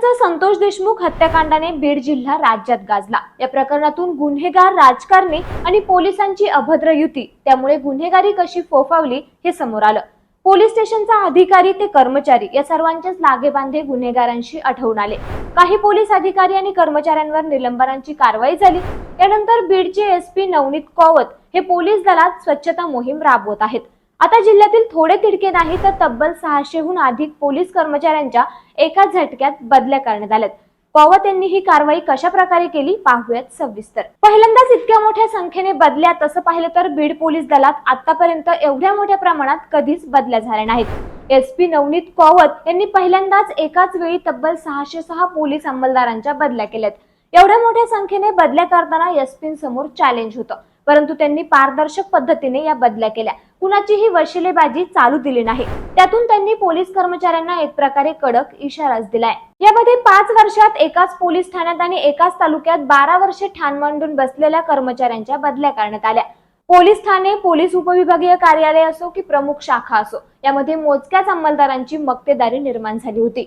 सरपंच संतोष देशमुख हत्याकांडाने बीड जिल्हा राज्यात गाजला. या प्रकरणातून गुन्हेगार राजकारणी आणि पोलिसांची अभद्र युती. त्यामुळे गुन्हेगारी कशी फोफावली हे समोर आलं. पोलीस स्टेशनचा अधिकारी ते कर्मचारी या सर्वांचेच लागेबांधे गुन्हेगारांशी आढळून आले. काही पोलीस अधिकारी आणि कर्मचाऱ्यांवर निलंबनाची कारवाई झाली. यानंतर बीडचे एसपी नवनीत कौवत हे पोलीस दलात स्वच्छता मोहीम राबवत आहेत. आता जिल्ह्यातील थोडे तिडके नाही तर तब्बल सहाशेहून अधिक पोलीस कर्मचाऱ्यांच्या एका झटक्यात बदल्या करण्यात आल्यात. पवार यांनी ही कारवाई कशा प्रकारे केली पाहूयात सविस्तर. पहिल्यांदाच इतक्या मोठ्या संख्येने बदल्या तसं पाहिलं तर बीड पोलीस दलात आतापर्यंत एवढ्या मोठ्या प्रमाणात कधीच बदल्या झाल्या नाहीत. एसपी नवनीत पवत यांनी पहिल्यांदाच एकाच वेळी तब्बल सहाशे सहा पोलीस अंमलदारांच्या बदल्या केल्यात. एवढ्या मोठ्या संख्येने बदल्या करताना एसपी समोर चॅलेंज होतं. परंतु त्यांनी पारदर्शक पद्धतीने या बदल्या केल्या. कुणाचीही वशिलेबाजी चालू दिली नाही. त्यातून त्यांनी पोलीस कर्मचाऱ्यांना एक प्रकारे कडक इशाराच दिलाय. यामध्ये पाच वर्षात एकाच पोलीस ठाण्यात आणि एकाच तालुक्यात बारा वर्षे ठाण मांडून बसलेल्या कर्मचाऱ्यांच्या बदल्या करण्यात आल्या. पोलीस ठाणे पोलीस उपविभागीय कार्यालय असो की प्रमुख शाखा असो यामध्ये मोजक्याच अंमलदारांची मक्तेदारी निर्माण झाली होती.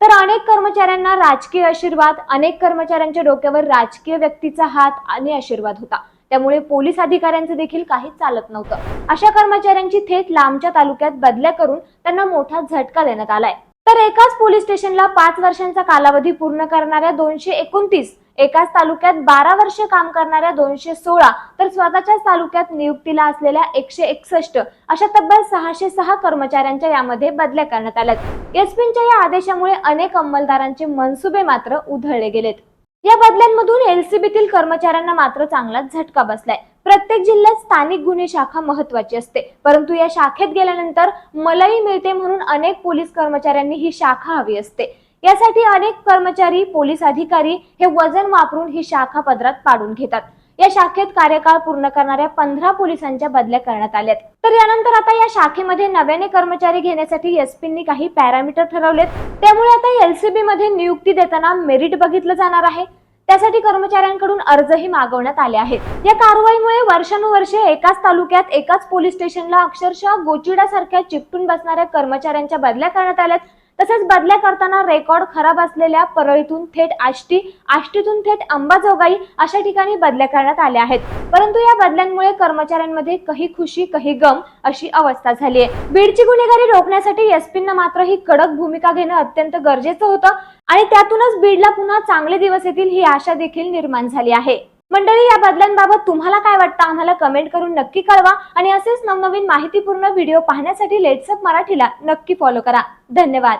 तर अनेक कर्मचाऱ्यांना राजकीय आशीर्वाद अनेक कर्मचाऱ्यांच्या डोक्यावर राजकीय व्यक्तीचा हात आणि आशीर्वाद होता. त्यामुळे पोलीस अधिकाऱ्यांचे देखील काही चालत नव्हतं. अशा कर्मचाऱ्यांची थेट लांबच्या तालुक्यात बदल्या करून त्यांना मोठा झटका देण्यात आलाय. तर एकाच पोलीस स्टेशनला पाच वर्षांचा कालावधी पूर्ण करणाऱ्या दोनशे एकोणतीस एकाच तालुक्यात बारा वर्षे काम करणाऱ्या दोनशे सोळा तर स्वतःच्याच तालुक्यात नियुक्तीला असलेल्या एकशे एकसष्ट अशा तब्बल सहाशे सहा कर्मचाऱ्यांच्या यामध्ये बदल्या करण्यात आल्यात. एसपींच्या या आदेशामुळे अनेक अंमलदारांचे मनसुबे मात्र उधळले गेलेत. या बदल्यांमधून एलसीबीतील कर्मचाऱ्यांना मात्र चांगलाच झटका बसलाय. प्रत्येक जिल्ह्यात स्थानिक गुन्हे शाखा महत्वाची असते. परंतु या शाखेत गेल्यानंतर मलाही मिळते म्हणून अनेक पोलीस कर्मचाऱ्यांनी ही शाखा हवी असते. यासाठी अनेक कर्मचारी पोलीस अधिकारी हे वजन वापरून ही शाखा पदरात पाडून घेतात. या शाखेत कार्यकाळ पूर्ण करणाऱ्या पंधरा पोलिसांच्या बदल्या करण्यात आल्यात. तर यानंतर आता या शाखेमध्ये नव्याने कर्मचारी घेण्यासाठी एसपींनी काही पॅरामीटर ठरवलेत. त्यामुळे आता एलसीबी मध्ये नियुक्ती देताना मेरिट बघितलं जाणार आहे. त्यासाठी कर्मचाऱ्यांकडून अर्जही मागवण्यात आले आहेत. या कारवाईमुळे वर्षानुवर्षे एकाच तालुक्यात एकाच पोलीस स्टेशनला अक्षरशः गोचिडासारख्या चिकटून बसणाऱ्या कर्मचाऱ्यांच्या बदल्या करण्यात आल्यात. तसेच बदल्या करताना रेकॉर्ड खराब असलेल्या परळीतून थेट आष्टी आष्टीतून थेट अंबाजोगाई अशा ठिकाणी बदल्या करण्यात आल्या आहेत. परंतु या बदल्यांमुळे कर्मचाऱ्यांमध्ये काही खुशी काही गम अशी अवस्था झाली आहे बीडची गुन्हेगारी रोखण्यासाठी एसपींना मात्र ही कडक भूमिका घेणं अत्यंत गरजेचं होतं आणि त्यातूनच बीडला पुन्हा चांगले दिवस येतील ही आशा देखील निर्माण झाली आहे. मंडळी या बदल्यांबाबत तुम्हाला काय वाटतं? आम्हाला कमेंट करून नक्की कळवा आणि असेच नवनवीन माहितीपूर्ण व्हिडिओ पाहण्यासाठी लेट्सअप मराठीला नक्की फॉलो करा. धन्यवाद.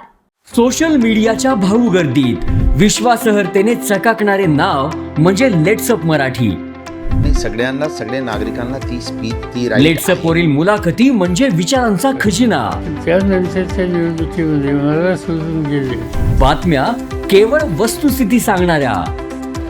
सोशल मीडियाच्या भाऊ गर्दीत विश्वासार्हतेने चकाकणारे नाव म्हणजे लेट्सअप मराठी. नाही सगळ्यांना सगळ्या नागरिकांना ती स्पीच ती right लेट्सअप वरील मुलाखती म्हणजे विचारांचा खजिना. त्यानंतरच्या निवडणुकीमध्ये मला सोडून गेले. बातम्या केवळ वस्तुस्थिती सांगणाऱ्या.